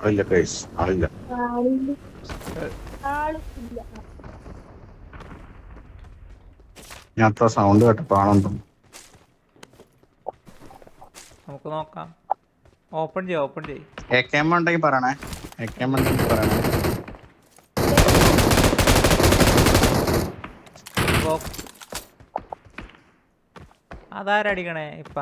ആളില്ല കേസ് ആളില്ല ഞാൻ അത്ര സൗണ്ട് കേട്ടപ്പോ ആളുണ്ടോ നമുക്ക് നോക്കാം. ഓപ്പൺ ചെയ്യ ഓപ്പൺ ചെയ്യ. എ കെ എം ഉണ്ടെങ്കിൽ പറയണേ. എ കെ എം ഉണ്ടെങ്കിൽ പറയണേ. അതാരടിക്കണേ ഇപ്പ?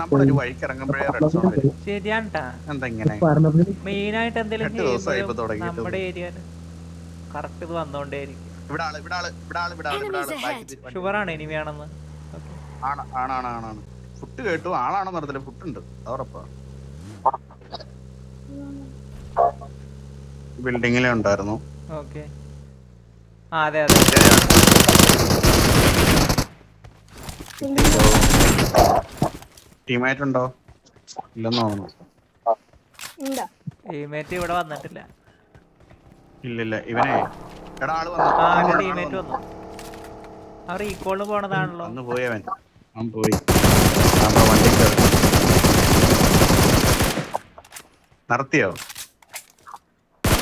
നമ്മളൊരു വഴിക്ക് ഇറങ്ങുമ്പോഴേ റെഡ് സോൺ വരും. ശരിയാണ് ട്ടാ എന്താ ഇങ്ങനെ എന്തെങ്കിലും രണ്ട് ദിവസമായി ഇപ്പൊ ചെയ്യുമ്പോഴും തുടങ്ങിയിട്ട്. നമ്മുടെ ഏരിയയിൽ. കറക്റ്റ് ഇത് വന്നോണ്ടേയിരിക്കും. ഇവിടെ ആൾ ഇവിടെ ആൾ ഇവിടെ ആൾ ഇവിടെ ആൾ ഇവിടെ ആൾ. ബാക്കി. തിരി- വണ്ടി. ഷുഗറാണ് ഇനി വേണമെന്ന്. ഓക്കെ ആണ് ആണാണ് ആണാണ് ഫുഡ് കേട്ടു. ആളാണെന്ന് അറിയത്തില്ല ഫുഡ് ഉണ്ട്. ഉറപ്പാ. ബിൽഡിങ്ങിലെ ഉണ്ടായിരുന്നു. ഓക്കെ ആ അതെ അതെ. ടീമായിട്ട് ഉണ്ടോ ഇല്ലെന്ന് തോന്നുന്നു. ടീമേറ്റ് ഇവിടെ വന്നിട്ടില്ല. ഇല്ലില്ല ഇവനെ. എടാ ആൾ വന്നു. ആ വന്നു, ടീമേറ്റ് വന്നു. അവർ ഈക്കോളിന് പോണതാണല്ലോ. അന്ന് പോയി അവൻ. അവൻ പോയി. നമ്മുടെ വണ്ടി കേറി.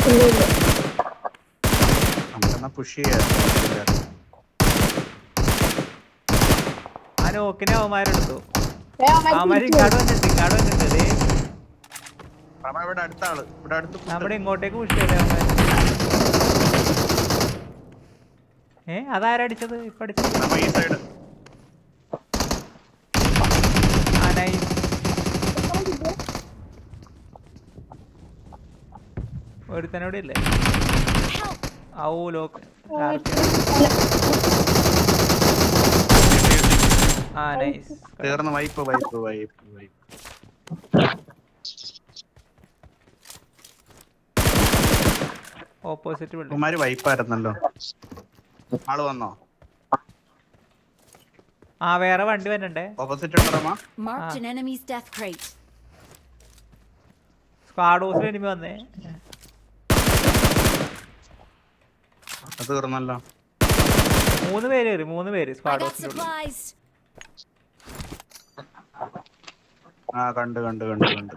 ഇല്ല നമുക്കെന്നാ പുഷ് ചെയ്യാം. ആ നോക്കിനെ അവന്മാരെടുത്തു. ഇവിടെ അടുത്ത്. നമ്മുടെ ഇങ്ങോട്ടേക്ക് ഏ അതാരടിച്ചത് ഇപ്പൊ അടിച്ചത്? ഈ സൈഡ് ആ നൈസ് വരും. ഒരുത്തനോടെ ഇല്ലേ Help! ഔ ലോക്ക്. ആ നൈസ് തീർന്ന് wipe wipe wipe wipe opposite building Kumar വൈപ്പായിരുന്നല്ലോ ആൾ വന്നോ? ആ വേറെ വണ്ടി വരണ്ടേ? ഓപ്പോസിറ്റ് ഉണ്ടോ Marked an enemy's death crate. Squad ഹൗസിൽ എനിമി വന്നേ. അത് തീർന്നല്ലോ. മൂന്ന് പേര് കയറി മൂന്ന് പേര് I സ്ക്വാഡ് got supplies. ആ കണ്ട് കണ്ട് കണ്ട് കണ്ട്.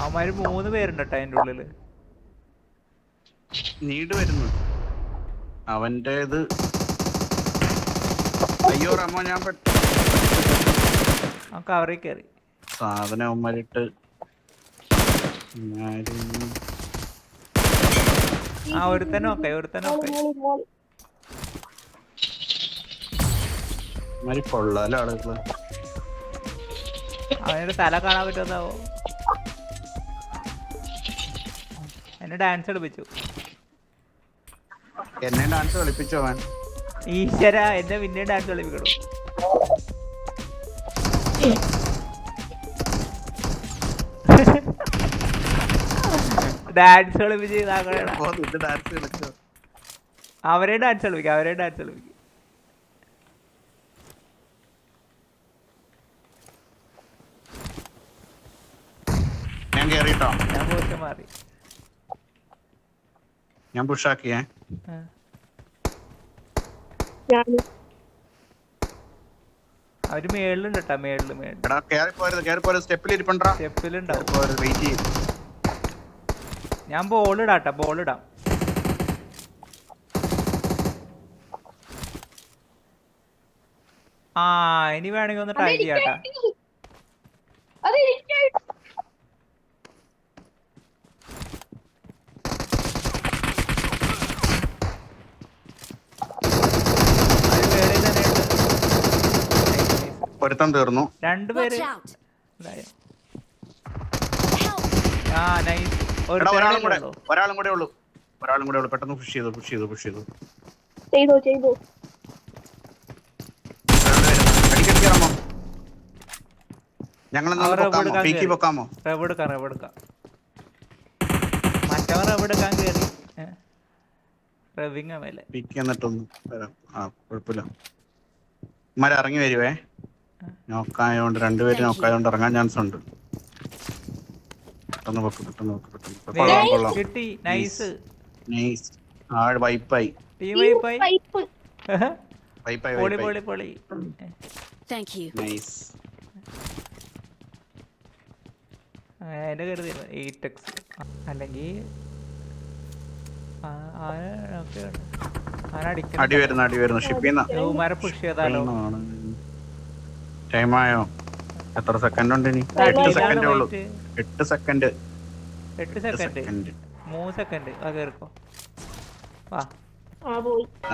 അവന്മാര് മൂന്ന് പേരുണ്ട് കേട്ടോ അതിന്റെ ഉള്ളിൽ. നീട് വരുന്നു. അവന്റെ ഇത്. അയ്യോ റമോ ഞാൻ പെട്ടു ആ കവറിൽ കയറി സാധനം അവന്മാരിട്ട് ആ ഒരുത്തന്നെ ഓക്കെ ഒരുത്തന്നെ മോൾ, ഓക്കെ മോൾ, മോൾ. അവന്മാര് കൊള്ളാലോ ആളുകൾ അവന്റെ തല കാണാൻ പറ്റുന്നോ എന്നെ ഡാൻസ് കളിപ്പിച്ചു. എന്നെ ഡാൻസ് കളിപ്പിച്ചോ അവൻ? ഈശ്വര എന്നെ പിന്നെ ഡാൻസ് കളിപ്പിക്കണം? ഡാൻസ് കളിപ്പിച്ച് അവരെ ഡാൻസ് കളിപ്പിക്കും അവരെ ഡാൻസ് കളിപ്പിക്കും. ഞാൻ കേറിട്ടോ? ഞാൻ പോസ്റ്റ് മാറി. ഞാൻ പുഷാക്കിയേ. അവർ മേളിലുണ്ട് കേട്ടാ മേളിൽ മേളിൽ എടാ കേറി പോരുത് കേറി പോരുത് സ്റ്റെപ്പിൽ ഇരിപ്പണ്ടാ സ്റ്റെപ്പിലുണ്ടാവും വെയിറ്റ് ചെയ്യും. ഞാൻ ബോൾ ഇടാട്ടെ ബോൾ ഇടാം. ആ ഇനി വേണമെങ്കിൽ ഒന്ന് ട്രൈ ചെയ്യാട്ടാ തീർന്നു. രണ്ടുപേര്! ആ നൈസ് ഒരാളും കൂടെ ഒരാളും കൂടെ ഉള്ളൂ. ഒരാളും കൂടെ ഉള്ളൂ. പെട്ടെന്ന് പുഷ് ചെയ്തു പുഷ് ചെയ്തു പുഷ് ചെയ്തു. ചെയ്തു ചെയ്തു. അടിക്കടിക്കാമോ? ഞങ്ങൾ പീക്കി. പൊക്കാമോ? കയറി റെവിങ് മേലെ. എന്നിട്ടൊന്ന് വരാം. ആ കുഴപ്പമില്ല. ഇമാര് ഇറങ്ങി വരുവേ. നോക്കായോണ്ട് രണ്ടുപേരും. നോക്കായോണ്ട് ഇറങ്ങാൻ ചാൻസ് ഉണ്ട്. പെട്ടെന്ന് വെക്ക് പെട്ടെന്ന് വെക്ക് പെട്ടെന്ന് കൊള്ളാം കൊള്ളാം. കിട്ടി നൈസ് നൈസ് ആഴ് വൈപ്പായി ടീം വൈപ്പായി വൈപ്പായി പൊളി പൊളി പൊളി. താങ്ക് യു നൈസ് എന്നെ കരുതി എയ്റ്റ് എക്സ് അല്ലെങ്കിൽ അടി വരുന്ന വരുന്നു. അടി വരുന്നു ഷിപ്പിന്ന യൗമാരെ എത്ര സെക്കൻഡ് ഉണ്ട് ഇനി? എട്ട്. സെക്കൻഡേ ഉള്ളൂ. എട്ട് സെക്കൻഡ് എട്ട് സെക്കൻഡ് മൂന്ന് സെക്കൻഡ് ആ കേറിക്കോ. വാ.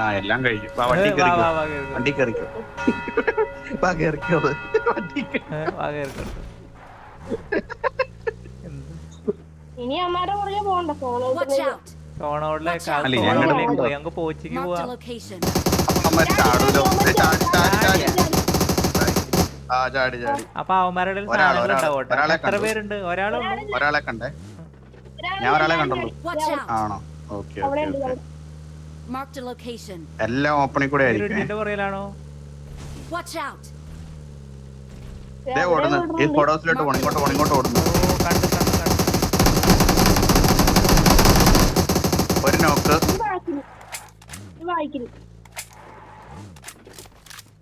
ആ എല്ലാം കഴിഞ്ഞു. വാ വണ്ടി കയറിക്കോ കേറിക്കോ. വണ്ടി കയറിക്കോ വാ കയറിക്കോ വണ്ടി വാ കേറിക്കോ. ഇനി അമ്മാരുടെ പുറകെ പോകണ്ട. പോയി. ഞങ്ങൾക്ക് പോച്ചിക്ക് പോവാ. ചാടൂലോ ചാടി ചാടി ചാടി. അപ്പൊ അവന്മാരുടെ ഒരാൾ, സാധനങ്ങൾ ഒരാൾ. ഉണ്ടാവട്ടെ. എത്ര. പേരുണ്ട്? ഒരാളുള്ളൂ ഒരാളെ കണ്ടേ. ഞാൻ ഒരാളെ കണ്ടുള്ളൂ. ആണോ? ഓക്കെ. എല്ലാം ഓപ്പണിൽ കൂടെ ആയിരിക്കും. പുറയിലാണോ ഓടുന്നു. ഈ കൊടോസിലോട്ട് പോണം. ഇങ്ങോട്ട് പോണം ഇങ്ങോട്ട് ഓടുന്നു. ഒരു നോക്ക് വായിക്കുന്നു.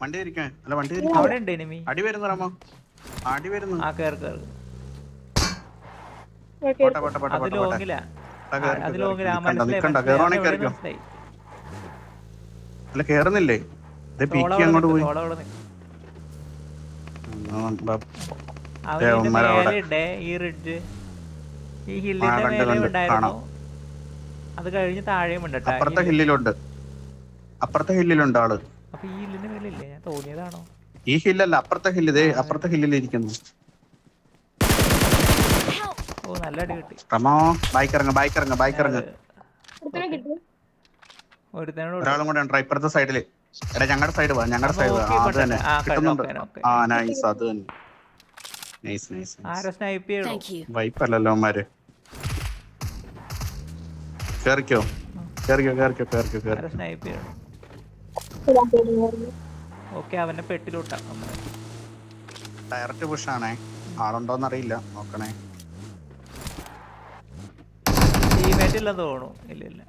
വണ്ടി ഇരിക്കാൻ അല്ല വണ്ടി ഇരിക്കാൻ അവിടെ ഉണ്ട് എനിമി അടി വരുന്നു റമോ. അടി വരുന്നു. ആ കേർ കേർ പോട്ടെ പോട്ടെ പോട്ടെ അത് പോട്ടെ പോട്ടെ. ലോങ്ങില ആ, കേറി, അത് ലോങ്ങില ആ മനസ്സിലായി നിക്കണ്ട, മനസ്സിലായി. കേറിക്കോ. അല്ല കേറുന്നില്ലേ? ഇത് പിക്കി അങ്ങോട്ട് പോയി. ദേ, കണ്ട്, കണ്ട്. അത് കഴിഞ്ഞ് താഴെയും ഉണ്ട് അപ്പുറത്തെ ഹില്ലിലുണ്ട്. അപ്പുറത്തെ ഹില്ലിലുണ്ട് ആൾ. അപ്പൊ ഈ ഹില്ലിന്റെ മേലില്ലേ? ഞാൻ തോന്നിയതാണോ? ഈ ഹില്ലല്ല അപ്പുറത്തെ ഹില്ല് ഇതേ അപ്പുറത്തെ ഹില്ലിൽ ഇരിക്കുന്നു. ഓ നല്ല അടി കിട്ടി. റമോ ബൈക്ക് ഇറങ്ങ ബൈക്ക് ഇറങ്ങ ബൈക്ക് ഇറങ്ങ ഒരുത്തനെ കിട്ടും. ഒരുത്തനോട് ഒരാളും കൂടെ ഉണ്ട് ഇപ്പുറത്തെ സൈഡിൽ. എടാ ഞങ്ങളുടെ സൈഡ് വാ ഞങ്ങളുടെ സൈഡ് നോക്കി അത് തന്നെ. ആ, കിട്ടുന്നുണ്ട്. ആ നൈസ് അത് തന്നെ. നൈസ് നൈസ് ആരോ സ്നൈപ്പ് ചെയ്യണോ? Thank you. വൈപ്പല്ലല്ലോ അവന്മാര്. കേറിക്കോ? കേറിക്കോ കേറിക്കോ കേറിക്കോ ആരോ സ്നൈപ്പ് ചെയ്യണോ? ഓക്കെ അവനെ പെട്ടിലോട്ടാ. ഡയറക്റ്റ് പുഷ് ആണേ ആളുണ്ടോന്ന് അറിയില്ല നോക്കണേ. ടീമേറ്റ് ഇല്ലെന്ന് തോന്നുന്നു. ഇല്ല ഇല്ല.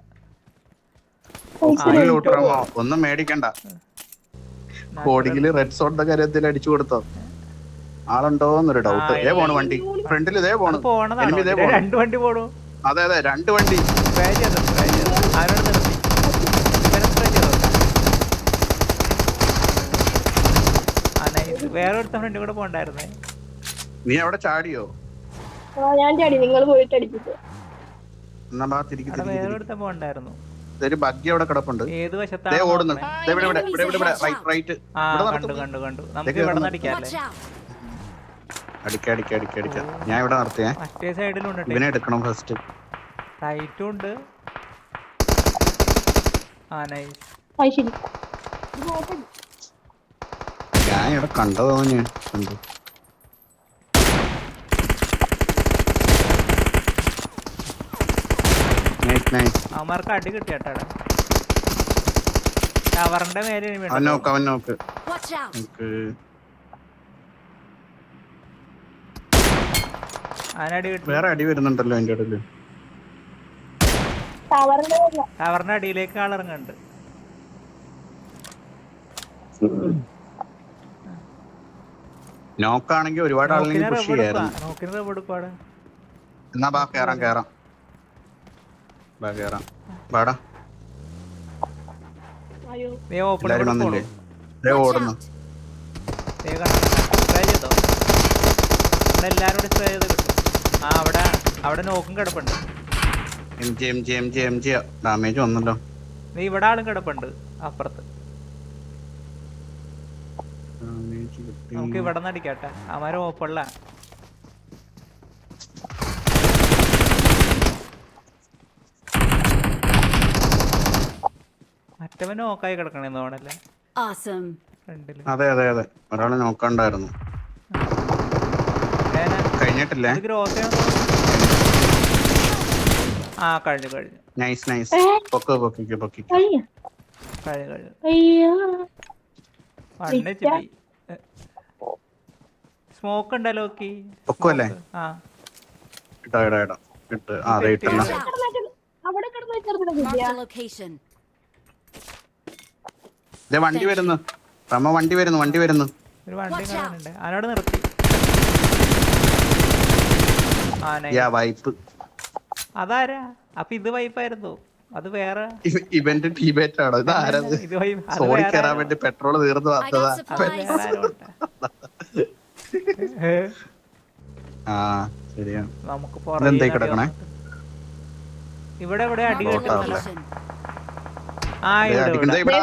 ഒന്നും മേടിക്കണ്ട. കോഡിങ്ങിൽ റെഡ് സോണിന്റെ കാര്യത്തിൽ അടിച്ചു കൊടുത്തോ? ആളുണ്ടോന്നൊരു ഡൗട്ട് ഏ പോണു വണ്ടി. ഫ്രണ്ടിൽ ഇതേ പോണു. രണ്ട് വണ്ടി പോണു. അതെ അതെ രണ്ട് വണ്ടി സ്പ്രേ ചെയ്തോ സ്പ്രേ ചെയ്തോ ആരോട് നിർത്തി ഇവനെ സ്പ്രേ ചെയ്തോ ആ നൈസ് വേറെ ഒരുത്ത ഫ്രണ്ട് കൂടെ പോണ്ടായിരുന്നേ. നീ അവിടെ ചാടിയോ? ആ ഞാൻ ചാടി. നിങ്ങൾ പോയിട്ട് അടിപ്പിച്ചു എന്നാ ബാ തിരികെ അവിടെ തിരികെ വേറെ തിരികെ ഒരുത്ത പോണ്ടായിരുന്നു ഇതൊരു ബഗ്ഗി അവിടെ കിടപ്പുണ്ട്. ഏത് ദേ വശത്താണ് ഓടുന്നു. നോക്കണേ? ദേ ഇവിടെ ഇവിടെ ഇവിടെ ഇവിടെ റൈറ്റ് റൈറ്റ് ആ ഇവിടെ കണ്ടു കണ്ടു കണ്ടു. നമുക്ക് ഇവിടെ. അടിക്കാല്ലേ out. അടിക്ക അടിക്ക അടിക്ക അടിക്ക. ഞാൻ ഇവിടെ നിർത്തിയേ മറ്റേ സൈഡിലുണ്ട് ഇവനെ എടുക്കണം ഫസ്റ്റ് റൈറ്റും ഉണ്ട്. ആ നൈസ് അത് ശരി. ഇത് നോക്കണ്ട. ഞാൻ ഇവിടെ കണ്ടതോ ഞാൻ കണ്ടു. അവന്മാർക്ക് അടി കിട്ടിയാട്ടാടെ ടവറിന്റെ മേലെ അവൻ നോക്ക് അവൻ നോക്ക്. Watch out. കിട്ടി. വേറെ അടി വരുന്നുണ്ടല്ലോ അതിന്റെ ഇടയിൽ. ടവറിന്റെ അടിയിലേക്ക് ആളിറങ്ങുന്നുണ്ട്. നോക്കാണെങ്കിൽ ഒരുപാട് ആളുകൾ പുഷ് ചെയ്യായിരുന്നു. എന്നാ ബാ കേറാം കേറാം. ബാ കേറാം. ബാടാ. എല്ലാരും വന്നില്ലേ? ഓടുന്നു. സ്പ്രേ ചെയ്തോ ഇവിടെ എല്ലാരും കൂടി സ്പ്രേ ചെയ്ത് കിട്ടും. ആ അവിടെ അവിടെ നോക്കും കിടപ്പുണ്ട്. M G M G M G M G damage വന്നല്ലോ. നീ ഇവിടെ ആളും കിടപ്പുണ്ട് അപ്പുറത്ത് ഡാമേജ് കിട്ടി നമുക്ക് ഇവിടെ നിന്ന് അടിക്കാട്ടെ. അവന്മാര് ഓപ്പണില്ല മറ്റവൻ നോക്കായി കിടക്കണേ തോന്നല്ലേ അതെ അതെ അതെ. ഒരാളെ നോക്കണ്ടായിരുന്നു? കഴിഞ്ഞിട്ടില്ലേ? ആ കഴിഞ്ഞു കഴിഞ്ഞു. നൈസ് നൈസ് പൊക്ക് പൊക്കിക്ക് പൊക്കിക്ക്. കഴിഞ്ഞു കഴിഞ്ഞു. സ്മോക്ക് ഉണ്ടല്ലോ ഒക്കല്ലേ ആ. ഇടാ ഇടാ ഇടാ. ഇട്ട്. ആ അതെ ഇട്ടല്ല അവിടെ കിടന്ന് ചെറുതിനെ Marked കിട്ടിയ a location. ഇതേ വണ്ടി വരുന്നു. റമ വണ്ടി വരുന്നു വണ്ടി വരുന്നു. ഒരു വണ്ടി കാണുന്നുണ്ട്. അവനോട് നിർത്തി. യാ വൈപ്പ്. അതാരാ? അപ്പൊ ഇത് വൈപ്പായിരുന്നു. അത് വേറെ. ഇവന്റ് ടീമേറ്റ് ആണോ ഇത്? ഇത് സോറി കയറാൻ വേണ്ടി പെട്രോൾ തീർന്നു വന്നതാ. ആരോ ആ ശരിയാ. നമുക്ക് നിന്ന് കിടക്കണേ? ഇവിടെ ഇവിടെ അടി a ആ ഇവിടെ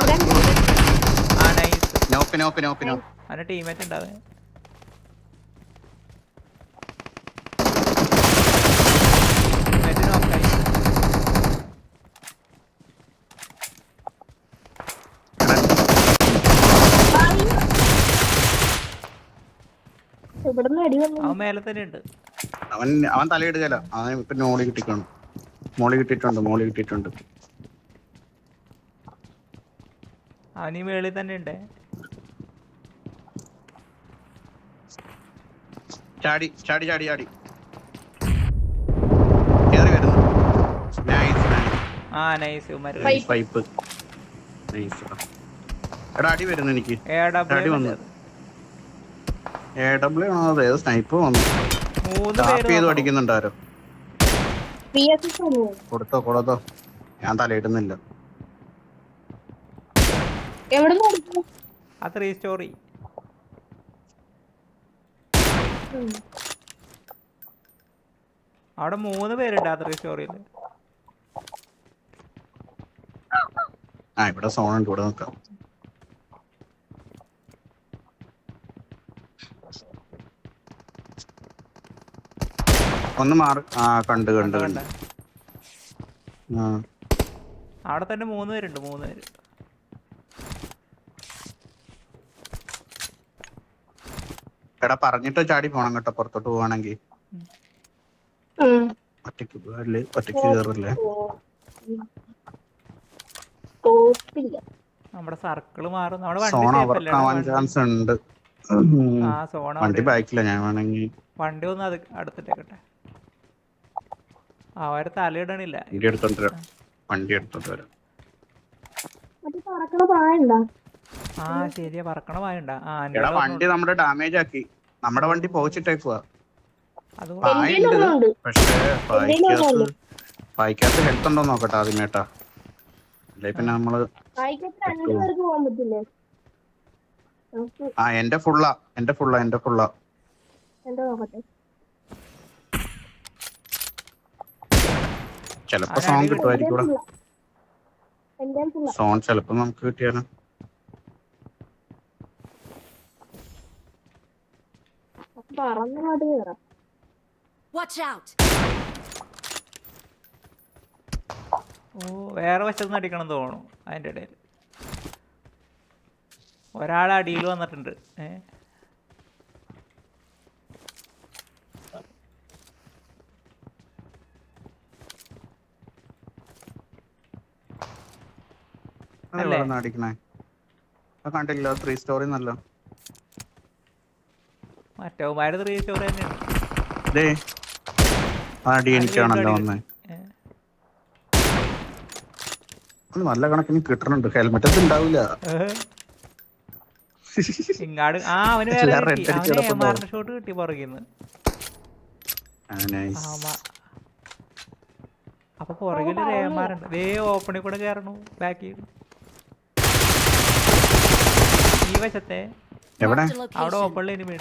നോപ്പ് നോപ്പ് നോപ്പ് നോപ്പ് അവന്റെ ടീമേറ്റ് ഉണ്ടാവേ ടീമേറ്റ് നോക്കായി ഇവിടുന്ന് അടി വന്നു. അവൻ മേലെ തന്നെ ഉണ്ട്. അവൻ അവൻ തലയിടുകയല്ല അവൻ ഇപ്പൊ മോളി കിട്ടിട്ടുണ്ട് മോളി കിട്ടിയിട്ടുണ്ട് മോളി കിട്ടിയിട്ടുണ്ട്. അവൻ ഈ മേളിൽ തന്നെ ഉണ്ട്. ചാടി ചാടി ചാടി ചാടി. കേറി വരുന്നു. നൈസ് നൈസ് ആ നൈസ് ഉമർ പൈപ്പ് നൈസ് എടാ അടി വരുന്നു എനിക്ക്. എടാ അടി വന്നു. എ ഡബ്ല്യു ആണോ അതെ സ്നൈപ്പ് വന്നു മൂന്ന് ടാപ്പ് പേര് ചെയ്ത് വന്നു. അടിക്കുന്നുണ്ടാരോ പി എസ് എസ് ആണ്? കൊടുത്തോ കൊടുത്തോ. ഞാൻ തലയിടുന്നില്ല. അവിടെ മൂന്ന് പേരുണ്ട് ആ ത്രീ സ്റ്റോറിയിൽ ആ ഇവിടെ സോണുണ്ട് ഉണ്ട് ഇവിടെ നിൽക്കാം. ഒന്ന് മാറി. ആ കണ്ട് കണ്ട് കണ്ട് ആ. അവിടെ തന്നെ മൂന്ന് പേരുണ്ട് മൂന്ന് പേര്. എടാ പറഞ്ഞിട്ട് ചാടി പോണം കേട്ടോ പുറത്തോട്ട് പോവാണെങ്കിൽ. ഒറ്റയ്ക്ക് പോകല്ലേ ഒറ്റയ്ക്ക് കയറില്ലേ നമ്മുടെ സർക്കിൾ മാറും. നമ്മുടെ വണ്ടി ചാൻസ് ഉണ്ട് വണ്ടി. ബാക്കില്ല ഞാൻ വേണമെങ്കിൽ വണ്ടി ഒന്ന് അത് അടുത്തിട്ടേക്കട്ടെ. അവർ തലയിടണില്ല. വണ്ടി എടുത്തോണ്ട് വരാം. വണ്ടി എടുത്തോണ്ട് വരാം. മറ്റേ പറക്കണ പ്രായണ്ടാ ആ ശരിയാ പറക്കണ പായണ്ട ആ എടാ വണ്ടി നമ്മുടെ ഡാമേജ് ആക്കി. നമ്മുടെ വണ്ടി പോച്ചിട്ടേക്കുക എന്റെ പക്ഷേ ഹെൽത്ത് ഉണ്ടോ? നോക്കട്ടെ ആദ്യമേട്ടാ. അല്ലെ പിന്നെ നമ്മൾ ആ എന്റെ ഫുള്ളാ എന്റെ ഫുള്ളാ എന്റെ ഫുള്ളാ എന്താ നോക്കട്ടെ. ചെലപ്പോ സോങ് സോൺ കിട്ടുമായിരിക്കും സോൺ ചെലപ്പോ നമുക്ക് out. ഓ വേറെ വശത്തുനിന്ന് അടിക്കണം തോന്നുന്നു. അതിന്റെ ഇടയിൽ. ഒരാളെ അടിയിൽ വന്നിട്ടുണ്ട്. ഏ? അല്ലേ? അതെവിടെ അടിക്കണേ? അത് കണ്ടില്ല ത്രീ സ്റ്റോറി നല്ല മറ്റവന്മാര് ത്രീ സ്റ്റോറി തന്നെയാണ് ദേ ആ അടി എനിക്കാണല്ലോ വന്നേ. നല്ല കണക്കിന് കിട്ടണുണ്ട്. ഹെൽമെറ്റ് ഒന്നും ഉണ്ടാവില്ല. ഇങ്ങാട് ആ അവന് വേറെ ഷോട്ട് കിട്ടി. പുറകിന്ന്. അപ്പൊ പുറകിൽ രേമാറുണ്ട് ദേ ഓപ്പണിൽ കൂടെ കയറണു ബാക്കി ഈ വശത്തെ എവിടെ? അവിടെ. ഓപ്പണിൽ ഇനിമി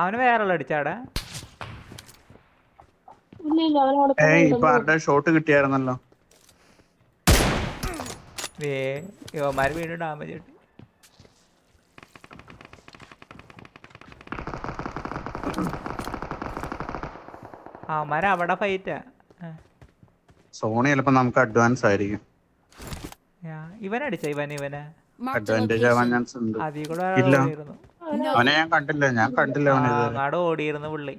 അവന് വേറെ ഉള്ള അടിച്ചാടാ ഏയ് ഇപ്പൊ ആരുടെ ഷോട്ട് കിട്ടിയായിരുന്നല്ലോ? വീണ്ടും ഡാമേജ് കിട്ടി. അവന്മാര് അവിടെ ഫൈറ്റാ സോണി ചിലപ്പോ നമുക്ക് അഡ്വാൻസ് ആയിരിക്കും. ഇവൻ അടിച്ച ഇവൻ ഇവനെ? അഡ്വാന്റേജ് ആവാൻ ചാൻസ് ഉണ്ട്. ഇല്ല. അവനെ ഞാൻ കണ്ടില്ല ഞാൻ കണ്ടില്ല അവനെ അങ്ങാട് ഓടിയിരുന്നു പുള്ളി.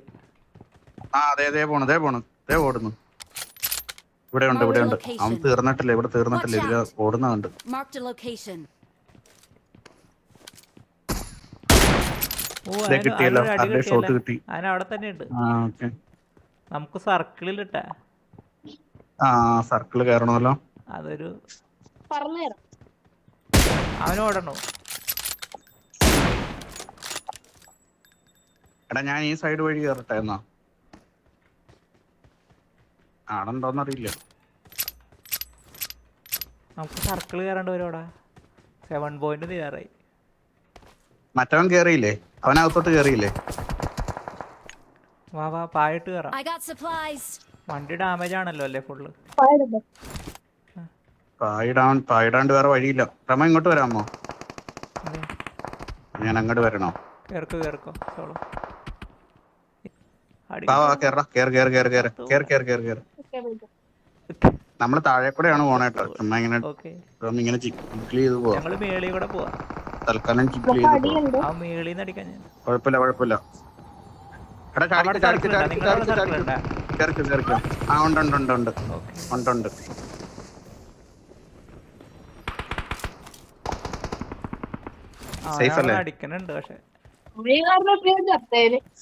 ആ അതെ അതെ പോണു ദേ പോണു ദേ ഓടുന്നു. ഇവിടെ ഉണ്ട് ഇവിടെ ഉണ്ട്. അവൻ തീർന്നിട്ടില്ല ഇവിടെ തീർന്നിട്ടില്ല. ഇതിൽ ഓടുന്നുണ്ട് കിട്ടിയല്ലോ. അതിന്റെ ഷോട്ട് കിട്ടി. അവൻ അവിടെ തന്നെ ഉണ്ട്. ആ ഓക്കെ. നമുക്ക് സർക്കിളിൽ ഇട്ടാ ആ സർക്കിൾ കയറണമല്ലോ അതൊരു അവന് ഓടണോ എടാ ഞാൻ ഈ സൈഡ് വഴി കയറട്ടെ എന്നാ. ആടെന്തോന്നറിയില്ല നമുക്ക് സർക്കിൾ കയറേണ്ടി വരുവാടാ? സെവൻ പോയിന്റ് തയ്യാറായി മറ്റവൻ കേറിയില്ലേ? അവനകത്തോട്ട് കേറിയില്ലേ? വാ വാ പായിട്ട് കയറാം വണ്ടി ഡാമേജ് ആണല്ലോ അല്ലേ ഫുള്ള് പായിടാൻ പായിടാണ്ട് വേറെ വഴിയില്ല. റമ ഇങ്ങോട്ട് വരാമോ? ഞാൻ അങ്ങോട്ട് വരണോ? കേർക്കോ കേർക്കോ. സോളോ നമ്മൾ താഴെ കൂടെയാണ് പോണേട്ടോ ചുമ്മാ ഇങ്ങനെ ഇങ്ങനെ ചിക്കിളി ചെയ്ത് പോവാം. ചിക്കിളി ചെയ്ത് പോവാം കുഴപ്പമില്ല. ഉണ്ട് ഉണ്ട് ഉണ്ട് ഉണ്ട്. ഉണ്ട്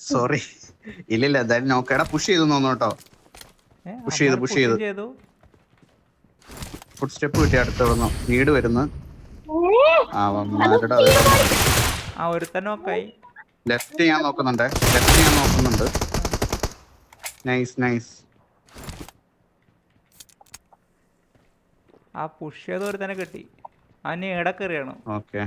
സോറി ഇല്ല എന്തായാലും നോക്കടാ പുഷ് ചെയ്തു തോന്നുട്ടോ പുഷ് ചെയ്തു പുഷ് ചെയ്തു. ഫുഡ് സ്റ്റെപ്പ് കിട്ടി അടുത്ത് വന്നു. വീട് വരുന്നു ആ വന്നു. ആരുടെ ആ ഒരുത്തനോക്കായി ലെഫ്റ്റ് ഞാൻ നോക്കുന്നുണ്ട്. ലെഫ്റ്റ് ഞാൻ നോക്കുന്നുണ്ട്. നൈസ് നൈസ് ആ പുഷ് ചെയ്ത് ഒരു തന്നെ കിട്ടി അതിന് ഇടക്കേറിയാണ് ഓക്കെ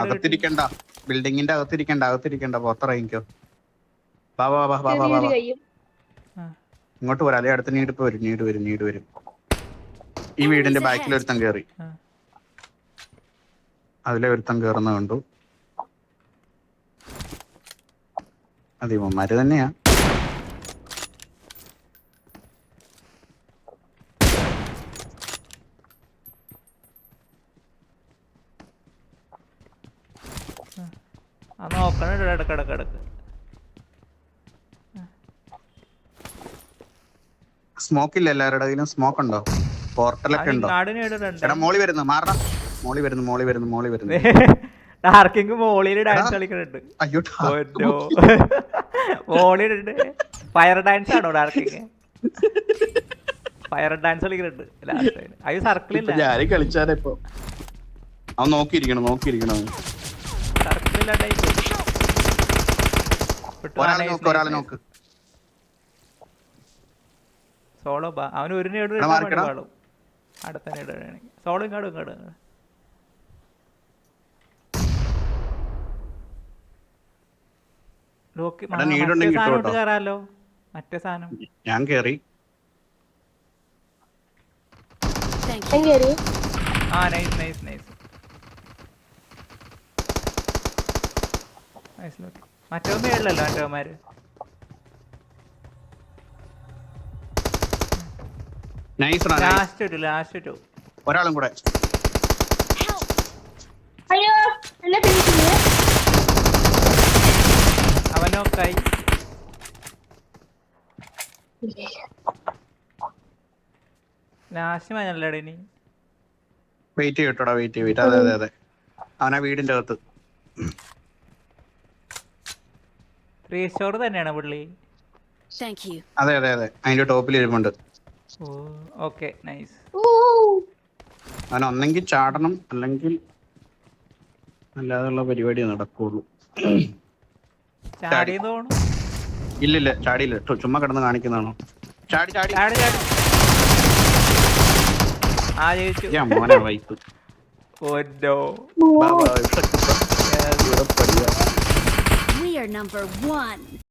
അകത്തിരിക്കണ്ട. ബിൽഡിങ്ങിന്റെ അകത്തിരിക്കണ്ട അകത്തിരിക്കണ്ട. പുറത്തിറങ്ങിക്കോ ബാബാ ബാബാ ബാബാ ഇങ്ങോട്ട് പോരാ. അല്ലെ അടുത്ത് നീട് പോരും. നീട് വരും നീട് വരും. ഈ വീടിന്റെ ബാക്കിൽ ഒരുത്തൻ കേറി. ആ. അതിലെ ഒരുത്തൻ കേറുന്ന കണ്ടു. അത് ഇവന്മാര് തന്നെയാ. ഇടയ്ക്ക് ഇടയ്ക്ക് ഇടയ്ക്ക്. സ്മോക്ക് ഇല്ല എല്ലാവരുടെ കയ്യിലും. സ്മോക്ക് ഉണ്ടോ? പോർട്ടലൊക്കെ ഉണ്ടോ? എടാ മോളി വരുന്നു മാറണം. മോളി വരുന്നു മോളി വരുന്നു മോളി വരുന്നു. ഡാർക്കിങ് മോളിയിൽ ഡാൻസ് കളിക്കുന്നുണ്ട്. അയ്യോ മോളിയിലുണ്ട് ഫയർ ഡാൻസ് ആണോ ഡാർക്കിങ് ഫയർ ഡാൻസ് കളിക്കുന്നുണ്ട്. ലാസ്റ്റ് അത് സർക്കിളില്ല ഞാനും കളിച്ചാലേ ഇപ്പൊ. അവൻ നോക്കിയിരിക്കണം നോക്കിയിരിക്കണം. ഒരാളെ നോക്ക് സോളോ ബാ. അവൻ ഒരു നേട് അവിടെ തന്നെ ഇടുകയാണെങ്കിൽ സോളും കാടും ഇങ്ങോട്ട് മറ്റേ സാധനം ഞാൻ കേറി. ആ നൈസ് നൈസ് നൈസ് നൈസ് മറ്റോ മേളിലല്ലോ മറ്റോമാര് ലാസ്റ്റ് ഒരു ലാസ്റ്റ് ഒരു ഒരാളും കൂടെ. അയ്യോ എന്നെ പിടിച്ചില്ല? അവനോ കൈ. ലാസ്റ്റ് മഞ്ഞല്ലേ ഇനി. വെയിറ്റ് ചെയ്യട്ടോടാ വെയിറ്റ് ചെയ്യട്ടെ വെയിറ്റ് അതെ അതെ അതെ. അവനാ വീടിന്റെ അകത്ത്. ത്രീ സ്റ്റോർ തന്നെയാണ് പുള്ളി? Thank അതെ അതെ അതെ. അതിന്റെ ടോപ്പിൽ ഇരിപ്പുണ്ട് ഓ ഓക്കെ നൈസ്. അവൻ ഒന്നെങ്കിൽ ചാടണം അല്ലെങ്കിൽ അല്ലാതെയുള്ള പരിപാടി നടക്കുള്ളൂ. ഇല്ലില്ല ചാടിയില്ല. ചുമ്മാ കിടന്ന് കാണിക്കുന്നതാണോ? ചാടി ചാടി. മോനെ വൈപ്പ് We are നമ്പർ 1